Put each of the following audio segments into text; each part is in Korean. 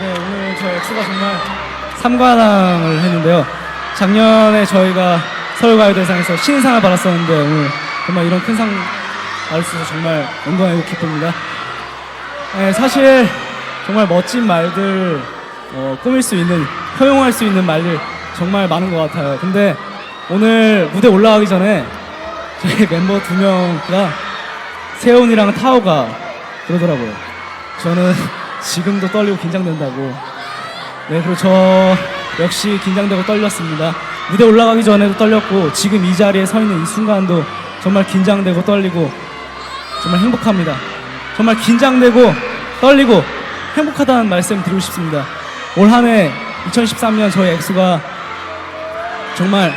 네, 오늘 저 엑소가 정말 삼관왕을 했는데요. 작년에 저희가 서울가요대상에서 신인상을 받았었는데 오늘 정말 이런 큰 상 받을 수 있어서 정말 영광이고 기쁩니다. 네, 사실 정말 멋진 말들, 어, 꾸밀 수 있는, 허용할 수 있는 말들 정말 많은 것 같아요. 근데 오늘 무대 올라가기 전에 저희 멤버 두 명가 세훈이랑 타오가 그러더라고요. 저는 지금도 떨리고 긴장된다고. 네, 그리고 저 역시 긴장되고 떨렸습니다. 무대 올라가기 전에도 떨렸고, 지금 이 자리에 서 있는 이 순간도 정말 긴장되고 떨리고, 정말 행복합니다. 정말 긴장되고 떨리고 행복하다는 말씀 드리고 싶습니다. 올 한 해 2013년 저희 엑소가 정말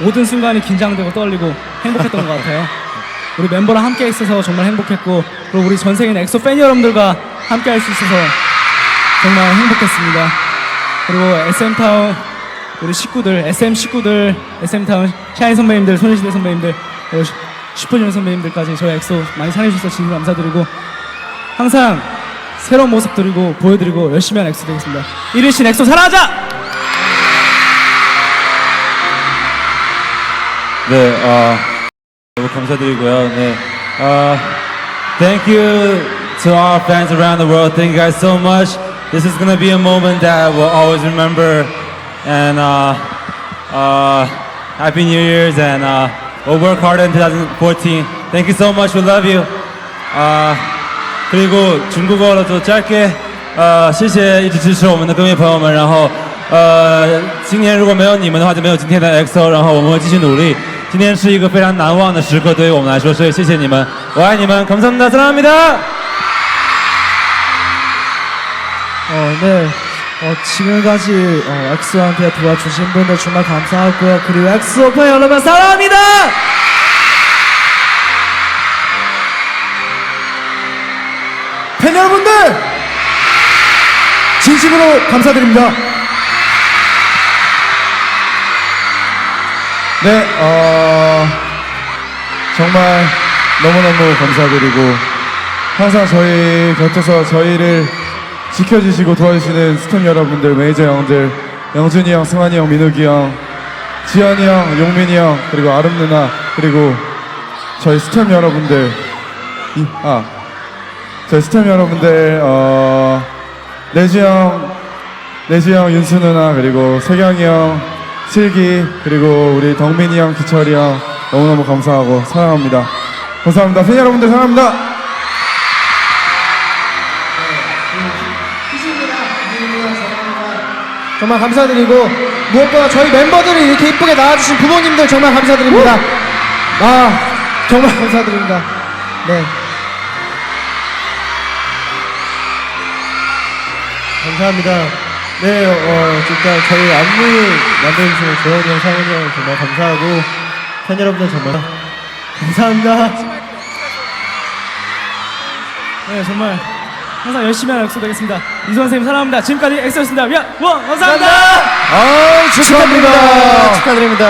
모든 순간이 긴장되고 떨리고 행복했던 것 같아요. 우리 멤버랑 함께 있어서 정말 행복했고 그리고 우리 전 세계 엑소 팬 여러분들과 함께 할 수 있어서 정말 행복했습니다. 그리고 SM타운 우리 식구들, SM 식구들, SM타운 샤인 선배님들, 소녀시대 선배님들, 슈퍼주니어 선배님들까지 저희 엑소 많이 사랑해주셔서 진심 감사드리고 항상 새로운 모습 드리고 보여드리고 열심히 한 엑소 되겠습니다. 이르신 엑소 사랑하자! 네, 어, 너무 감사드리고요. 네, 어, thank you to our fans around the world. Thank you guys so much. This is gonna be a moment that we'll always remember. And uh, uh, happy New Year's, and uh, we'll work harder in 2014. Thank you so much. We love you. 아 그리고 중국어로 또 짧게呃谢谢一直支持我们的歌迷朋友们，然后呃今年如果没有你们的话，就没有今天的 XO，然后我们会继续努力。 今天是一个非常难忘的时刻，对于我们来说，所以谢谢你们，我爱你们，감사합니다사랑합니다 어, 네. 어, 지금까지 어, 엑소한테 도와주신 분들 정말 감사하고요. 그리고 엑소 팬 여러분 사랑합니다! 팬 여러분들 진심으로 감사드립니다. 어, 정말 너무너무 감사드리고 항상 저희 곁에서 저희를 지켜주시고 도와주시는 스탭 여러분들, 매니저 형들, 영준이 형, 승환이 형, 민욱이 형, 지현이 형, 용민이 형, 그리고 아름 누나, 그리고 저희 스탭 여러분들, 이, 아, 저희 스탭 여러분들 어 내지 형, 내지 형, 윤수 누나 그리고 세경이 형, 슬기 그리고 우리 덕민이 형, 기철이 형 너무너무 감사하고 사랑합니다. 감사합니다. 팬 여러분들 사랑합니다. 정말 감사드리고 무엇보다 저희 멤버들이 이렇게 이쁘게 나와주신 부모님들 정말 감사드립니다. 아 정말 감사드립니다. 네. 감사합니다. 네, 어, 일단 저희 안무 만들어주신 재현이 형, 상훈이 형 정말 감사하고 팬 여러분들 정말 감사합니다. 네, 정말 항상 열심히 하는 엑소 되겠습니다. 이소 선생님 사랑합니다. 지금까지 엑소였습니다. 야, 원, 감사합니다. 아 축하드립니다. 축하드립니다.